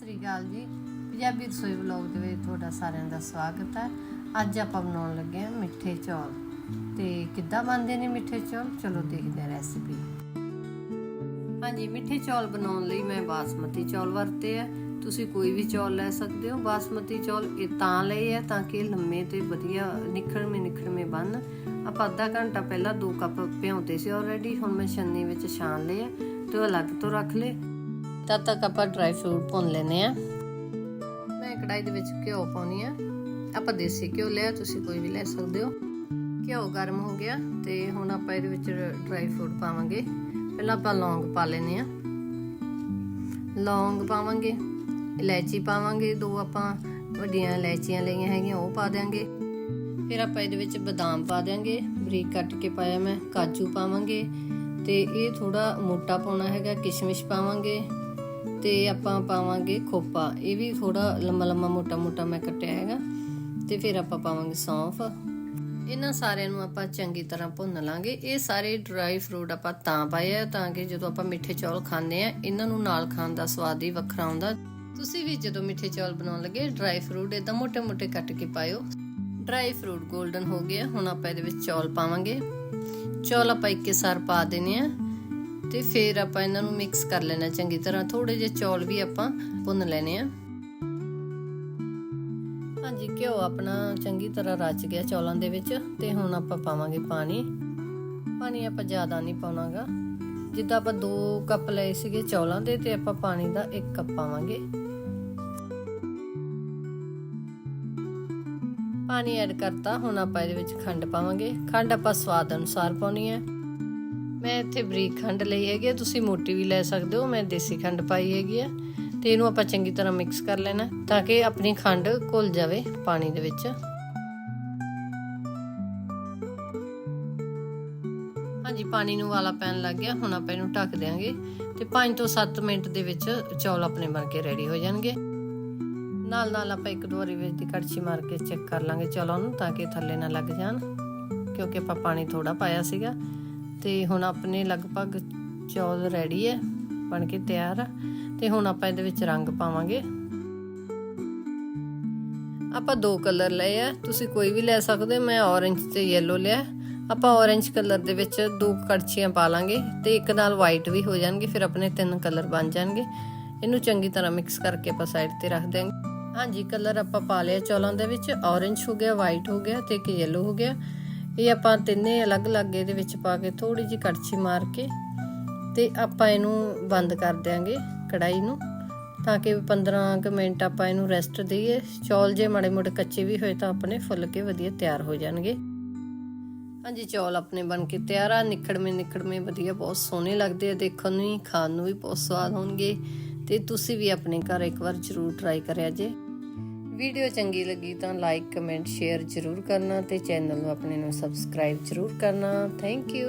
ਸ੍ਰੀ ਅਕਾਲ ਜੀ। ਪੰਜਾਬੀ ਰਸੋਈ ਵਲੌਗ ਦੇ ਵਿੱਚ ਤੁਹਾਡਾ ਸਾਰਿਆਂ ਦਾ ਸਵਾਗਤ ਹੈ। ਅੱਜ ਆਪਾਂ ਬਣਾਉਣ ਲੱਗੇ ਹਾਂ ਮਿੱਠੇ ਚੌਲ। ਤੇ ਕਿੱਦਾਂ ਬਣਦੇ ਨੇ ਮਿੱਠੇ ਚੌਲ? ਚਲੋ ਦੇਖਦੇ ਹਾਂ ਰੈਸਿਪੀ ਹਾਂਜੀ, ਮਿੱਠੇ ਚੌਲ ਬਣਾਉਣ ਲਈ ਮੈਂ ਬਾਸਮਤੀ ਚੌਲ ਵਰਤੇ ਆ। ਤੁਸੀਂ ਕੋਈ ਵੀ ਚੌਲ ਲੈ ਸਕਦੇ ਹੋ। ਬਾਸਮਤੀ ਚੌਲ ਇਹ ਤਾਂ ਲਏ ਆ ਤਾਂ ਕਿ ਲੰਮੇ ਤੇ ਵਧੀਆ ਨਿਖੜਵੇਂ ਨਿਖੜਵੇਂ ਬਣ ਆਪਾਂ ਅੱਧਾ ਘੰਟਾ ਪਹਿਲਾਂ 2 ਕੱਪ ਭਿਉਂਦੇ ਸੀ ਆਲਰੇਡੀ ਹੁਣ ਮੈਂ ਛੰਨੀ ਵਿੱਚ ਛਾਣ ਲਏ ਆ। ਤੇ ਉਹ ਅਲੱਗ ਤੋਂ ਰੱਖ ਲਏ। ਤਦ ਤੱਕ ਆਪਾਂ ਡਰਾਈ ਫਰੂਟ ਭੁੰਨ ਲੈਨੇ ਆ ਮੈਂ ਕੜਾਈ ਦੇ ਵਿੱਚ ਘਿਓ ਪਾਉਣੀ ਆ। ਆਪਾਂ ਦੇਸੀ ਘਿਓ ਲਿਆ, ਤੁਸੀਂ ਕੋਈ ਵੀ ਲੈ ਸਕਦੇ ਹੋ। ਘਿਓ ਗਰਮ ਹੋ ਗਿਆ ਤੇ ਹੁਣ ਆਪਾਂ ਇਹਦੇ ਵਿੱਚ ਡਰਾਈ ਫਰੂਟ ਪਾਵਾਂਗੇ। ਪਹਿਲਾਂ ਆਪਾਂ ਲੌਂਗ ਪਾ ਲੈਨੇ ਆ ਲੌਂਗ ਪਾਵਾਂਗੇ, ਇਲਾਇਚੀ ਪਾਵਾਂਗੇ, ਦੋ ਆਪਾਂ ਵੱਡੀਆਂ ਇਲਾਇਚੀਆਂ ਲਈਆਂ ਹੈਗੀਆਂ, ਉਹ ਪਾ ਦਿਆਂਗੇ। ਫਿਰ ਆਪਾਂ ਇਹਦੇ ਵਿੱਚ ਬਦਾਮ ਪਾ ਦਿਆਂਗੇ, ਬਰੀਕ ਕੱਟ ਕੇ ਪਾਇਆ ਮੈਂ, ਕਾਜੂ ਪਾਵਾਂਗੇ ਤੇ ਇਹ ਥੋੜਾ ਮੋਟਾ ਪਾਉਣਾ ਹੈਗਾ, ਕਿਸ਼ਮਿਸ਼ ਪਾਵਾਂਗੇ। ਤੇ ਆਪਾਂ ਪਾਵਾਂਗੇ ਖੋਪਾ। ਇਹ ਵੀ ਥੋੜਾ ਲੰਮਾ ਲੰਮਾ ਮੋਟਾ ਮੋਟਾ ਮੈਂ ਕੱਟਿਆ ਹੈਗਾ। ਤੇ ਫਿਰ ਆਪਾਂ ਪਾਵਾਂਗੇ ਸੌਂਫ। ਇਹਨਾਂ ਸਾਰਿਆਂ ਨੂੰ ਆਪਾਂ ਚੰਗੀ ਤਰ੍ਹਾਂ ਭੁੰਨ ਲਾਂਗੇ। ਇਹ ਸਾਰੇ ਡਰਾਈ ਫਰੂਟ ਆਪਾਂ ਤਾਂ ਪਾਏ ਆ, ਤਾਂ ਕਿ ਜਦੋਂ ਆਪਾਂ ਮਿੱਠੇ ਚੌਲ ਖਾਂਦੇ ਆ, ਇਹਨਾਂ ਨੂੰ ਨਾਲ ਖਾਣ ਦਾ ਸਵਾਦ ਹੀ ਵੱਖਰਾ ਆਉਂਦਾ ਤੁਸੀਂ ਵੀ ਜਦੋਂ ਮਿੱਠੇ ਚੌਲ ਬਣਾਉਣ ਲੱਗੇ ਡਰਾਈ ਫਰੂਟ ਇਦਾਂ ਮੋਟੇ ਮੋਟੇ ਕੱਟ ਕੇ ਪਾਇਓ। ਡਰਾਈ ਫਰੂਟ ਗੋਲਡਨ ਹੋ ਗਿਆ ਹੁਣ ਆਪਾਂ ਇਹਦੇ ਵਿੱਚ ਚੌਲ ਪਾਵਾਂਗੇ। ਚੌਲ ਆਪਾਂ ਇੱਕੇ ਸਾਰ ਪਾ ਦੇਣੇ ਆ। ਤੇ ਫਿਰ ਆਪਾਂ ਇਹਨਾਂ ਨੂੰ ਮਿਕਸ ਕਰ ਲੈਣਾ ਚੰਗੀ ਤਰ੍ਹਾਂ। ਥੋੜੇ ਜਿਹੇ ਚੌਲ ਵੀ ਆਪਾਂ ਭੁੰਨ ਲੈਣੇ ਆ। ਹਾਂਜੀ, ਘਿਓ ਆਪਣਾ ਚੰਗੀ ਤਰ੍ਹਾਂ ਰਚ ਗਿਆ ਚੌਲਾਂ ਦੇ ਵਿੱਚ ਤੇ ਹੁਣ ਆਪਾਂ ਪਾਵਾਂਗੇ ਪਾਣੀ। ਪਾਣੀ ਆਪਾਂ ਜ਼ਿਆਦਾ ਨਹੀਂ ਪਾਉਣਾਗਾ। ਜਿੱਦਾਂ ਆਪਾਂ 2 ਕੱਪ ਲਏ ਸੀਗੇ ਚੌਲਾਂ ਦੇ ਤੇ ਆਪਾਂ ਪਾਣੀ ਦਾ 1 ਕੱਪ ਪਾਵਾਂਗੇ। ਪਾਣੀ ਐਡ ਕਰਤਾ, ਹੁਣ ਆਪਾਂ ਇਹਦੇ ਵਿੱਚ ਖੰਡ ਪਾਵਾਂਗੇ। ਖੰਡ ਆਪਾਂ ਸਵਾਦ ਅਨੁਸਾਰ ਪਾਉਣੀ ਹੈ। ਮੈਂ ਇੱਥੇ ਬਰੀਕ ਖੰਡ ਲਈ ਹੈਗੀ ਆ, ਤੁਸੀਂ ਮੋਟੀ ਵੀ ਲੈ ਸਕਦੇ ਹੋ, ਮੈਂ ਦੇਸੀ ਖੰਡ ਪਾਈ ਹੈਗੀ ਹੈ ਤੇ ਇਹਨੂੰ ਆਪਾਂ ਚੰਗੀ ਤਰ੍ਹਾਂ ਮਿਕਸ ਕਰ ਲੈਣਾ, ਤਾਂ ਕਿ ਆਪਣੀ ਖੰਡ ਘੁਲ ਜਾਵੇ ਪਾਣੀ ਦੇ ਵਿੱਚ। ਹਾਂਜੀ, ਪਾਣੀ ਨੂੰ ਵਾਲਾ ਪੈਣ ਲੱਗ ਗਿਆ, ਹੁਣ ਆਪਾਂ ਇਹਨੂੰ ਢੱਕ ਦੇਾਂਗੇ ਤੇ 5 ਤੋਂ 7 ਮਿੰਟ ਦੇ ਵਿੱਚ ਚੌਲ ਆਪਣੇ ਬਣ ਕੇ ਰੈਡੀ ਹੋ ਜਾਣਗੇ। ਨਾਲ ਨਾਲ ਆਪਾਂ ਇੱਕ ਦੋ ਵਾਰੀ ਵਿੱਚ ਦੀ ਕੜਛੀ ਮਾਰ ਕੇ ਚੈੱਕ ਕਰ ਲਾਂਗੇ ਚੌਲਾਂ ਨੂੰ, ਤਾਂ ਕਿ ਥੱਲੇ ਨਾ ਲੱਗ ਜਾਣ, ਕਿਉਂਕਿ ਆਪਾਂ ਪਾਣੀ ਥੋੜਾ ਪਾਇਆ ਸੀਗਾ। ਤੇ ਹੁਣ ਆਪਣੇ ਲਗਭਗ ਚੌਲ ਰੈਡੀ ਹੈ ਬਣ ਕੇ ਤਿਆਰ ਆ, ਤੇ ਹੁਣ ਆਪਾਂ ਇਹਦੇ ਵਿੱਚ ਰੰਗ ਪਾਵਾਂਗੇ। ਆਪਾਂ ਦੋ ਕਲਰ ਲਏ ਆ, ਤੁਸੀਂ ਕੋਈ ਵੀ ਲੈ ਸਕਦੇ ਹੋ, ਮੈਂ ਔਰੇਂਜ ਤੇ ਯੈਲੋ ਲਿਆ। ਆਪਾਂ ਔਰੇਂਜ ਕਲਰ ਦੇ ਵਿੱਚ ਦੋ ਕੜਛੀਆਂ ਪਾ ਲਾਂਗੇ, ਤੇ ਇੱਕ ਨਾਲ ਵਾਈਟ ਵੀ ਹੋ ਜਾਣਗੇ, ਫਿਰ ਆਪਣੇ ਤਿੰਨ ਕਲਰ ਬਣ ਜਾਣਗੇ। ਇਹਨੂੰ ਚੰਗੀ ਤਰ੍ਹਾਂ ਮਿਕਸ ਕਰਕੇ ਆਪਾਂ ਸਾਈਡ ਤੇ ਰੱਖ ਦਿਆਂਗੇ। ਹਾਂਜੀ, ਕਲਰ ਆਪਾਂ ਪਾ ਲਿਆ ਚੌਲਾਂ ਦੇ ਵਿੱਚ ਔਰੇਂਜ ਹੋ ਗਿਆ ਵਾਈਟ ਹੋ ਗਿਆ ਤੇ ਇੱਕ ਯੈਲੋ ਹੋ ਗਿਆ। ਇਹ ਆਪਾਂ ਤਿੰਨੇ ਅਲੱਗ-ਅਲੱਗ ਇਹਦੇ ਵਿੱਚ ਪਾ ਕੇ ਥੋੜੀ ਜਿਹੀ ਕੜਛੀ ਮਾਰ ਕੇ ਤੇ ਆਪਾਂ ਇਹਨੂੰ ਬੰਦ ਕਰ ਦਿਆਂਗੇ ਕੜਾਈ ਨੂੰ ਤਾਂ ਕਿ 15 ਕੁ ਮਿੰਟ ਆਪਾਂ ਇਹਨੂੰ ਰੈਸਟ ਦਈਏ। ਚੌਲ ਜੇ ਮਾੜੇ ਮੋਟੇ ਕੱਚੇ ਵੀ ਹੋਏ ਤਾਂ ਆਪਣੇ ਫੁੱਲ ਕੇ ਵਧੀਆ ਤਿਆਰ ਹੋ ਜਾਣਗੇ। ਹਾਂਜੀ, ਚੌਲ ਆਪਣੇ ਬਣ ਕੇ ਤਿਆਰ ਆ। ਨਿਖੜਵੇਂ ਨਿਖੜਵੇਂ ਵਧੀਆ, ਬਹੁਤ ਸੋਹਣੇ ਲੱਗਦੇ ਆ ਦੇਖਣ ਨੂੰ ਹੀ ਖਾਣ ਨੂੰ ਵੀ ਬਹੁਤ ਸਵਾਦ ਹੋਣਗੇ ਤੇ ਤੁਸੀਂ ਵੀ ਆਪਣੇ ਘਰ ਇੱਕ ਵਾਰ ਜ਼ਰੂਰ ਟਰਾਈ ਕਰਿਆ ਜੇ। ਵੀਡੀਓ ਚੰਗੀ ਲੱਗੀ ਤਾਂ ਲਾਈਕ, ਕਮੈਂਟ, ਸ਼ੇਅਰ ਜ਼ਰੂਰ ਕਰਨਾ ਤੇ ਚੈਨਲ ਨੂੰ ਆਪਣੇ ਨੂੰ ਸਬਸਕ੍ਰਾਈਬ ਜ਼ਰੂਰ ਕਰਨਾ। Thank you